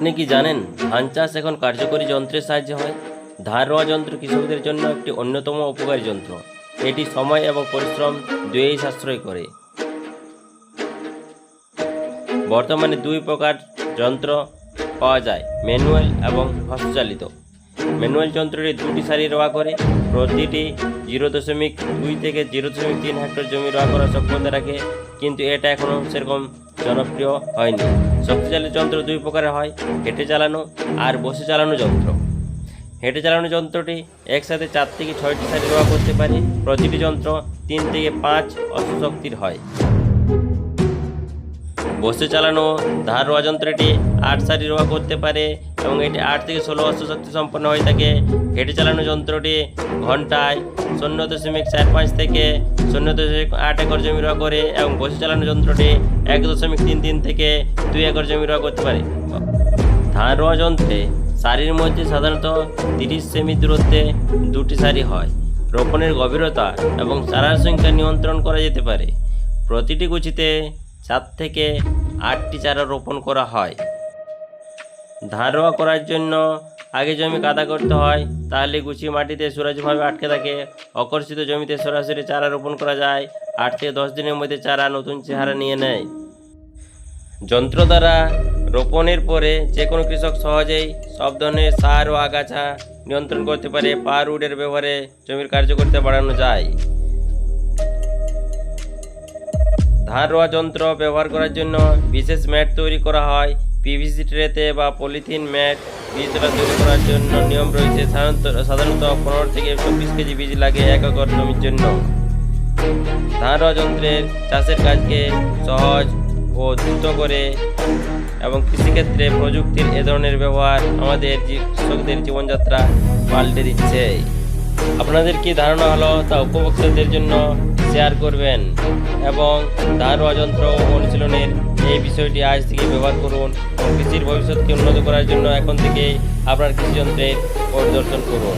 আপনি কি জানেন, ধান চাষ এখন কার্যকরী যন্ত্রের সাহায্যে হয়? ধান রোয়া যন্ত্র কৃষকদের জন্য একটি অন্যতম উপকারী যন্ত্র। এটি সময় এবং পরিশ্রম দুয়েই সাশ্রয় করে। বর্তমানে দুই প্রকার যন্ত্র পাওয়া যায়, ম্যানুয়াল এবং হস্তচালিত। ম্যানুয়াল যন্ত্রটি দুটি সারি রোয়া করে। প্রতিটি জিরো দশমিক দুই থেকে জিরো দশমিক তিন হেক্টর জমি রোয়া করার সক্ষমতা রাখে, কিন্তু এটা এখনও সেরকম জনপ্রিয় হয়নি। শক্তিশালী যন্ত্র দুই প্রকারের হয়, হেঁটে চালানো আর বসে চালানো যন্ত্র। হেঁটে চালানো যন্ত্রটি একসাথে চার থেকে ছয়টি সারি ব্যবহার করতে পারে। প্রতিটি যন্ত্র তিন থেকে পাঁচ অশ্বশক্তির হয়। বসে চালানো ধার রোয়া যন্ত্রটি আট সারি রোয়া করতে পারে এবং এটি আট থেকে ষোলো অশ্ব শক্তি সম্পন্ন হয়ে থাকে। হেঁটে চালানো যন্ত্রটি ঘন্টায় শূন্য দশমিক চার পাঁচ থেকে শূন্য দশমিক আট একর জমি রোয়া করে এবং বসে চালানো যন্ত্রটি এক দশমিক তিন তিন থেকে দুই একর জমি রোয়া করতে পারে। ধান রোয়া যন্ত্রে সারির মধ্যে সাধারণত তিরিশ সেমি দূরত্বে দুটি সারি হয়। রোপণের গভীরতা এবং চারার সংখ্যা নিয়ন্ত্রণ করা যেতে পারে। প্রতিটি গুছিতে চার থেকে আটটি চারা রোপণ করা হয়। ধান রোয়া করার জন্য আগে জমি কাদা করতে হয়, তাহলে গুছি মাটিতে সুরাজভাবে আটকে থাকে। অকর্ষিত জমিতে সরাসরি চারা রোপণ করা যায়, আট থেকে দশ দিনের মধ্যে চারা নতুন চেহারা নিয়ে নেয়। যন্ত্র দ্বারা রোপণের পরে যে কোনো কৃষক সহজেই সব ধরনের সার ও আগাছা নিয়ন্ত্রণ করতে পারে পাওয়ার উডের ব্যবহারে জমির কার্যকরিতা বাড়ানো যায়। ধান রোয়া যন্ত্র ব্যবহার করার জন্য বিশেষ ম্যাট তৈরি করা হয়। পিভিসি ট্রেতে বা পলিথিন ম্যাট বীজতলা তৈরি করার জন্য নিয়ম রয়েছে। সাধারণত সাধারণত পনেরো থেকে চব্বিশ কেজি বীজ লাগে এক একর জমির জন্য। ধান রোয়া যন্ত্রের চাষের কাজকে সহজ ও দ্রুত করে এবং কৃষিক্ষেত্রে প্রযুক্তির এ ধরনের ব্যবহার আমাদের কৃষকদের জীবনযাত্রা পাল্টে দিচ্ছে। আপনাদের কি ধারণা হলো তা উপভোক্তাদের জন্য শেয়ার করবেন এবং ধান রোয়া যন্ত্র অনুশীলনের এই বিষয়টি আজ থেকে ব্যবহার করুন কৃষির ভবিষ্যৎকে উন্নত করার জন্য এখন থেকে আপনার কৃষিযন্ত্রের পরিদর্শন করুন।